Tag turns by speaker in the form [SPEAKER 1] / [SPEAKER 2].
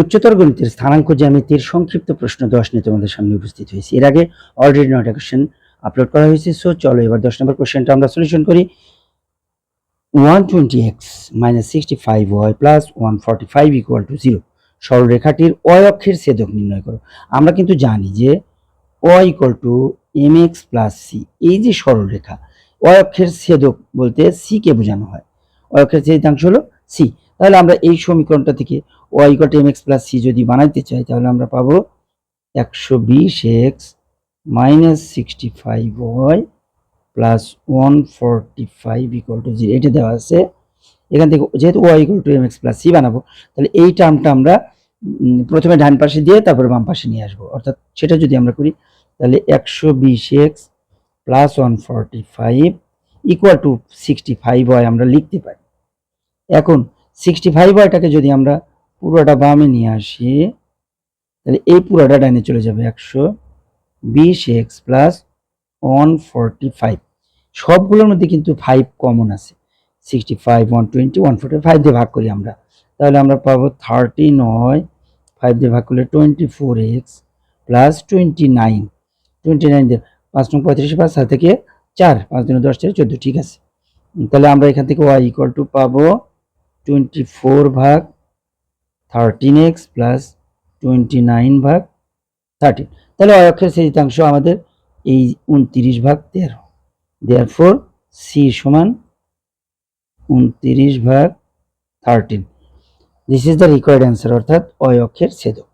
[SPEAKER 1] উচ্চতর গণিতের স্থানাঙ্ক জ্যামিতির সংক্ষিপ্ত প্রশ্ন দশ নিয়ে তোমাদের সামনে উপস্থিত হয়েছি। এর আগে অলরেডি নয়টা কোশ্চেন আপলোড করা হয়েছে সো চলো এবার দশ নম্বর কোশ্চেনটা আমরা সলিউশন করি। One twenty x minus sixty five y plus one forty five equal to zero সরলরেখাটির অয় অক্ষের ছেদক নির্ণয় করো। আমরা কিন্তু জানি যে অ equal to m x plus c এই যে সরলরেখা অয় অক্ষের ছেদক বলতে সি কে বোঝানো হয়। অয় অক্ষের ছেদিতাংশ হলো সি তাহলে আমরা এই সমীকরণটা থেকে y equal to m x plus c যদি বানাইতে চাই, তাহলে আমরা পাবো একশো বিশ x minus sixty five y plus one forty five equal to zero এটা দেওয়া আছে। এখান থেকে যেহেতু y equal to m x plus c বানাবো, তাহলে এই টার্মটা আমরা প্রথমে ডান পাশে দিয়ে তারপরে বাম পাশে নিয়ে আসব। অর্থাৎ সেটা যদি আমরা করি, তাহলে একশো বিশ x plus one forty five equal to sixty five y আমরা লিখতে পারি। এখন সিক্সটি ফাইভ ওয়াইটাকে যদি আমরা পুরোটা বামে নিয়ে আসি, তাহলে এই পুরোটা ডাইনে চলে যাবে একশো বিশ x plus one forty five. সবগুলোর মধ্যে কিন্তু ফাইভ কমন আছে। Sixty five one twenty one forty five দিয়ে ভাগ করি আমরা। তাহলে আমরা পাবো থার্টি নয় ফাইভ দিয়ে ভাগ করলে twenty four x plus twenty nine twenty nine দিয়ে পাঁচ নং পঁয়ত্রিশ, পাঁচ সাত থেকে চার, পাঁচ দিনে দশ থেকে চোদ্দ, ঠিক আছে। তাহলে আমরা এখান থেকে ওয়াই ইকুয়াল টু পাবো টোয়েন্টি ফোর ভাগ thirteen x plus twenty nine ভাগ থার্টিন। তাহলে অয়ক্ষের ছেদিতাংশ আমাদের এই উনতিরিশ ভাগ তেরো দেয়ার ফোর সি সমান উনতিরিশ ভাগ thirteen. This is the required answer অর্থাৎ অয়ক্ষের ছেদক।